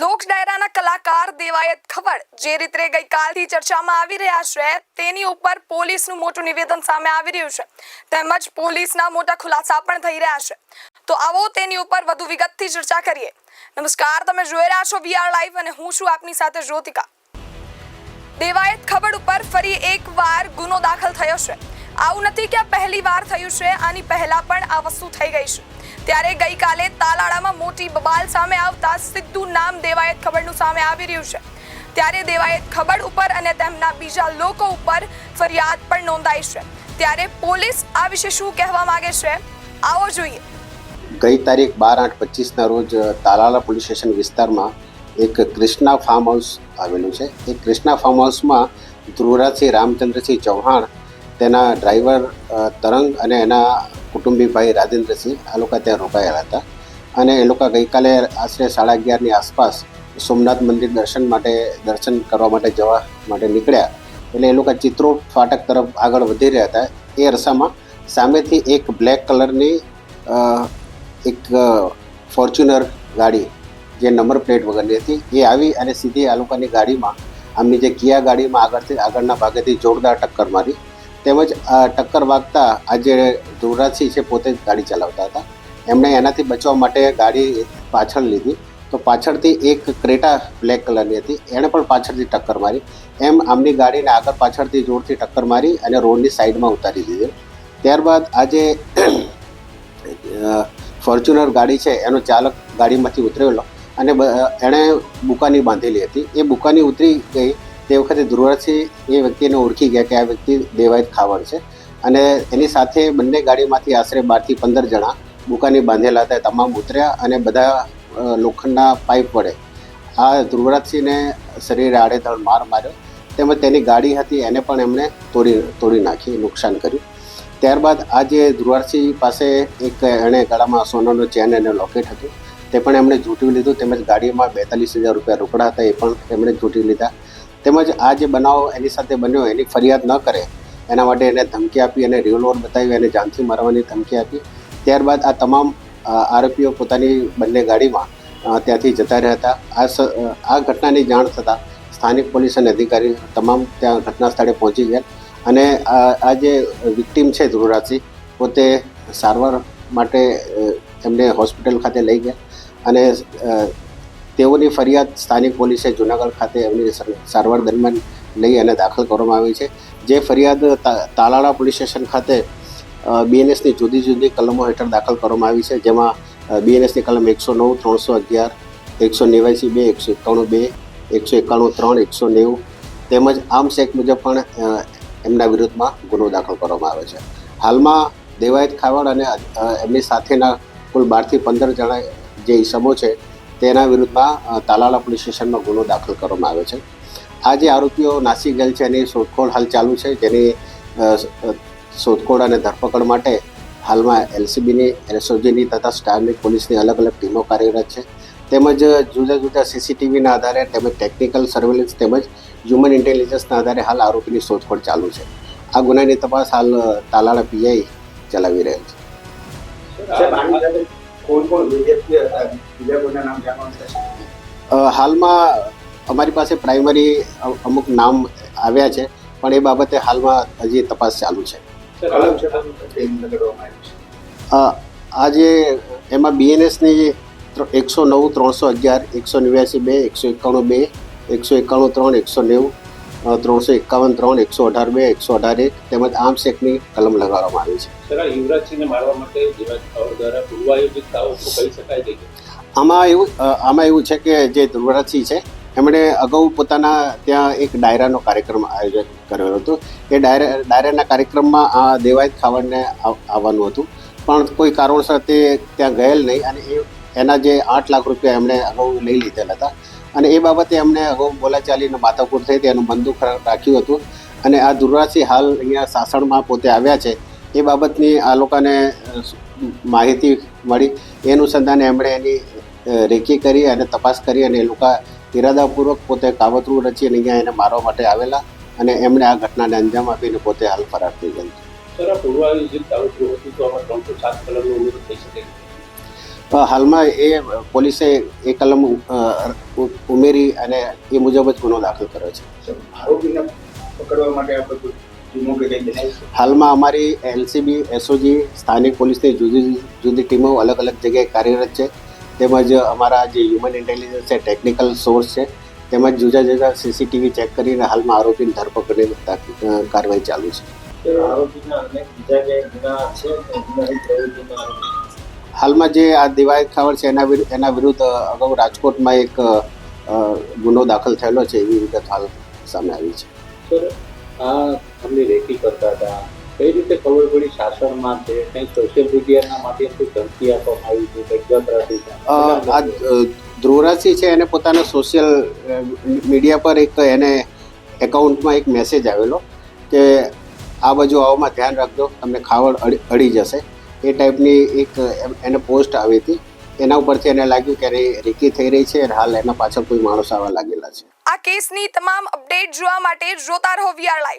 લોક ડાયરાના કલાકાર દેવાયત ખબર, જે રીતે ગઈકાલથી ચર્ચામાં આવી રહ્યા છે, તેની ઉપર પોલીસનું મોટું નિવેદન સામે આવી રહ્યું છે. તેમજ પોલીસના મોટા ખુલાસા પણ થઈ રહ્યા છે. તો આવો તેની ઉપર વધુ વિગતથી ચર્ચા કરીએ. નમસ્કાર, તમે જોઈ રહ્યા છો વીઆર લાઈવ અને હું છું આપની સાથે જ્યોતિકા. દેવાયત ખબર ઉપર ફરી એકવાર ગુનો દાખલ થયો છે. આવું નથી કે પહેલી વાર થયું છે, આની પહેલા પણ આ વસ્તુ થઈ ગઈ છે. ત્યારે ગઈકાલે તાલાળામાં મોટી બબાલ સામે આવતા સિદ્ધુ નામ દેવાયત ખબરનું સામે આવી રહ્યું છે. ત્યારે દેવાયત ખબર ઉપર અને તેમના બીજા લોકો ઉપર ફરિયાદ પણ નોંધાઈ છે. ત્યારે પોલીસ આ વિશે શું કહેવા માંગે છે? આવો જોઈએ. ગઈ તારીખ બાર આઠ પચીસના રોજ તાલાલા પોલીસ સ્ટેશન વિસ્તારમાં એક ક્રિષ્ના ફાર્મ હાઉસ આવેલું છે. એ ક્રિષ્ના ફાર્મ હાઉસમાં ધ્રુવરાજસિંહ રામચંદ્રસિંહ ચૌહાણ તેના ડ્રાઈવર તરંગ અને એના કુટુંબી ભાઈ રાજેન્દ્રસિંહ આ લોકો ત્યાં રોકાયેલા હતા. અને એ લોકો ગઈકાલે આશરે સાડા અગિયારની આસપાસ સોમનાથ મંદિર દર્શન માટે દર્શન કરવા માટે જવા માટે નીકળ્યા. એટલે એ લોકો ચિત્રોડ ફાટક તરફ આગળ વધી રહ્યા હતા. એ અરસામાં સામેથી એક બ્લેક કલરની એક ફોર્ચ્યુનર ગાડી જે નંબર પ્લેટ વગરની હતી, એ આવી અને સીધી આ લોકોની ગાડીમાં, આમની જે કિયા ગાડીમાં આગળથી, આગળના ભાગેથી જોરદાર ટક્કર મારી. તેમજ ટક્કર વાગતા આજે ધુવરાજસિંહ છે પોતે જ ગાડી ચલાવતા હતા. એમણે એનાથી બચવા માટે ગાડી પાછળ લીધી. તો પાછળથી એક ક્રેટા બ્લેક કલરની હતી. એણે પણ પાછળથી ટક્કર મારી. એમ આમની ગાડીને આગળ પાછળથી જોરથી ટક્કર મારી અને રોડની સાઈડમાં ઉતારી દીધી. ત્યારબાદ આજે ફોર્ચ્યુનર ગાડી છે, એનો ચાલક ગાડીમાંથી ઉતરેલો અને એણે બુકાની બાંધેલી હતી. એ બુકાની ઉતરી ગઈ તે વખતે ધ્રુવરાજસિંહ એ વ્યક્તિને ઓળખી ગયા કે આ વ્યક્તિ દેવાયત ખાવડ છે. અને એની સાથે બંને ગાડીમાંથી આશરે બારથી પંદર જણા બુકાની બાંધેલા હતા તમામ ઉતર્યા અને બધા લોખંડના પાઇપ વડે આ ધ્રુવરાજસિંહને શરીરે આડેધડ માર માર્યો. તેમજ તેની ગાડી હતી, એને પણ એમણે તોડી તોડી નાખી, નુકસાન કર્યું. ત્યારબાદ આ જે ધ્રુવરાજસિંહ પાસે એક એણે ગળામાં સોનાનો ચેન અને લોકેટ હતું, તે પણ એમણે ઝૂંટવી લીધું. તેમજ ગાડીમાં બેતાલીસ હજાર રૂપિયા રોકડા હતા, એ પણ એમણે ઝૂંટી લીધા. તેમજ આ જે બનાવ એની સાથે બન્યો એની ફરિયાદ ન કરે, એના માટે એને ધમકી આપી અને રિવોલ્વર બતાવી અને જાનથી મારવાની ધમકી આપી. ત્યારબાદ આ તમામ આરોપીઓ પોતાની બંને ગાડીમાં ત્યાંથી જતા રહ્યા હતા. આ આ ઘટનાની જાણ થતાં સ્થાનિક પોલીસ અને અધિકારી તમામ ત્યાં ઘટના સ્થળે પહોંચી ગયા અને આ જે વિક્ટીમ છે ધ્રુવરાજસિંહ, પોતે સારવાર માટે એમને હોસ્પિટલ ખાતે લઈ ગયા અને તેઓની ફરિયાદ સ્થાનિક પોલીસે જુનાગઢ ખાતે એમની સારવાર દરમિયાન લઈ અને દાખલ કરવામાં આવી છે. જે ફરિયાદ તાલાળા પોલીસ સ્ટેશન ખાતે બીએનએસની જુદી જુદી કલમો હેઠળ દાખલ કરવામાં આવી છે, જેમાં બીએનએસની કલમ એકસો નવ, ત્રણસો અગિયાર, એકસો નેવ્યાસી બે, એકસો એકાણું બે, એકસો એકાણું ત્રણ, એકસો નેવું તેમજ આર્મ્સ એક્ટ મુજબ પણ એમના વિરુદ્ધમાં ગુનો દાખલ કરવામાં આવે છે. હાલમાં દેવાયત ખાવડ અને એમની સાથેના કુલ બારથી પંદર જણા જે ઈસમો છે તેના વિરુદ્ધમાં તાલાલા પોલીસ સ્ટેશનમાં ગુનો દાખલ કરવામાં આવ્યો છે. આ જે આરોપીઓ નાસી ગયેલ છે એની શોધખોળ હાલ ચાલુ છે. જેની શોધખોળ અને ધરપકડ માટે હાલમાં એલસીબીની એસઓજીની તથા સ્ટારની પોલીસની અલગ અલગ ટીમો કાર્યરત છે. તેમજ જુદા જુદા સીસીટીવીના આધારે તેમજ ટેકનિકલ સર્વેલન્સ તેમજ હ્યુમન ઇન્ટેલિજન્સના આધારે હાલ આરોપીની શોધખોળ ચાલુ છે. આ ગુનાની તપાસ હાલ તાલાળા પીઆઈ ચલાવી રહેલ છે. કોણ કોણ વિદ્યાર્થીઓ હતા? બીજા કોઈના નામ જાણવા હાલમાં અમારી પાસે પ્રાઇમરી અમુક નામ આવ્યા છે પણ એ બાબતે હાલમાં હજી તપાસ ચાલુ છે. આ જે એમાં બીએનએસની એકસો નવ ત્રણસો અગિયાર એકસો નેવ્યાસી બે એકસો એકાણું બે એકસો એકાણું ત્રણ એકસો નેવું ત્રણસો એકાવન ત્રણ એકસો અઢાર બે એકસો અઢાર એક તેમજ આર્મ્સ એક્ટની કલમ લગાડવામાં આવી છે. સર યુવરાજસિંહને મારવા માટે દ્વારા પૂર્વાયોજિત દાવો કહી શકાય છે આમાં એવું આમાં એવું છે કે જે ધ્રુવરાજસિંહ છે એમણે અગાઉ પોતાના ત્યાં એક ડાયરાનો કાર્યક્રમ આયોજન કરેલો હતો. એ ડાયરા ડાયરાના કાર્યક્રમમાં આ દેવાયત ખાવડને આવવાનું હતું. પણ કોઈ કારણસર તે ત્યાં ગયેલ નહીં અને એ એના જે આઠ લાખ રૂપિયા એમણે અગાઉ લઈ લીધેલા હતા. અને એ બાબતે અમને અગાઉ બોલાચાલીને માથાકૂટ થઈ હતી એનું બંદૂક રાખ્યું હતું. અને આ દુર્વાસી હાલ અહીંયા સાસણમાં પોતે આવ્યા છે. એ બાબતની આ લોકોને માહિતી મળી. એ અનુસંધાને એમણે એની રેકી કરી અને તપાસ કરી અને એ લોકો ઇરાદાપૂર્વક પોતે કાવતરું રચી અને અહીંયા એને મારવા માટે આવેલા અને એમણે આ ઘટનાને અંજામ આપીને પોતે હાલ ફરાર થઈ ગયા છે. સર, આ પૂર્વાયોજિત દાવો હતું, તો આમાં ત્રણસો સાત કલમનો ઉમેરો થઈ શકે હાલમાં એ પોલીસે એ કલમ ઉમેરી અને એ મુજબ જ ગુનો દાખલ કર્યો છે. આરોપીને પકડવા માટે હાલમાં અમારી એલસીબી એસઓજી સ્થાનિક પોલીસની જુદી જુદી ટીમો અલગ અલગ જગ્યાએ કાર્યરત છે. તેમજ અમારા જે હ્યુમન ઇન્ટેલિજન્સ છે ટેકનિકલ સોર્સ છે તેમજ જુદા જુદા સીસીટીવી ચેક કરીને હાલમાં આરોપીની ધરપકડની કાર્યવાહી ચાલુ છે. આરોપીના અનેક બીજા જે ગુના છે ગુનાહિત પ્રવૃત્તિના આરોપી હાલમાં જે આ દિવાયત ખાવડ છે એના એના વિરુદ્ધ અગાઉ રાજકોટમાં એક ગુનો દાખલ થયેલો છે એવી વિગત હાલ સામે આવી છે. આ અમને રેકી કરતા હતા. કઈ રીતે ખબર પડી શાસનમાં છે? કંઈ સોશિયલ મીડિયાના માધ્યમથી ધમકી આપવામાં આવી છે કંઈક ગતરાથી આ ધ્રુવરાશિ ધ્રુવરાજસિંહ છે એને પોતાના સોશિયલ મીડિયા પર એક એને એકાઉન્ટમાં એક મેસેજ આવેલો કે આ બાજુ આવવામાં ધ્યાન રાખજો તમને ખાવડ અડી જશે. એ ટાઈપની એક એને પોસ્ટ આવી હતી. એના ઉપરથી એને લાગ્યું કે રેકી થઈ રહી છે હાલ એના પાછળ કોઈ માણસ આવવા લાગેલા છે. આ કેસની તમામ અપડેટ જોવા માટે જોતા રહો વીઆર લાઈવ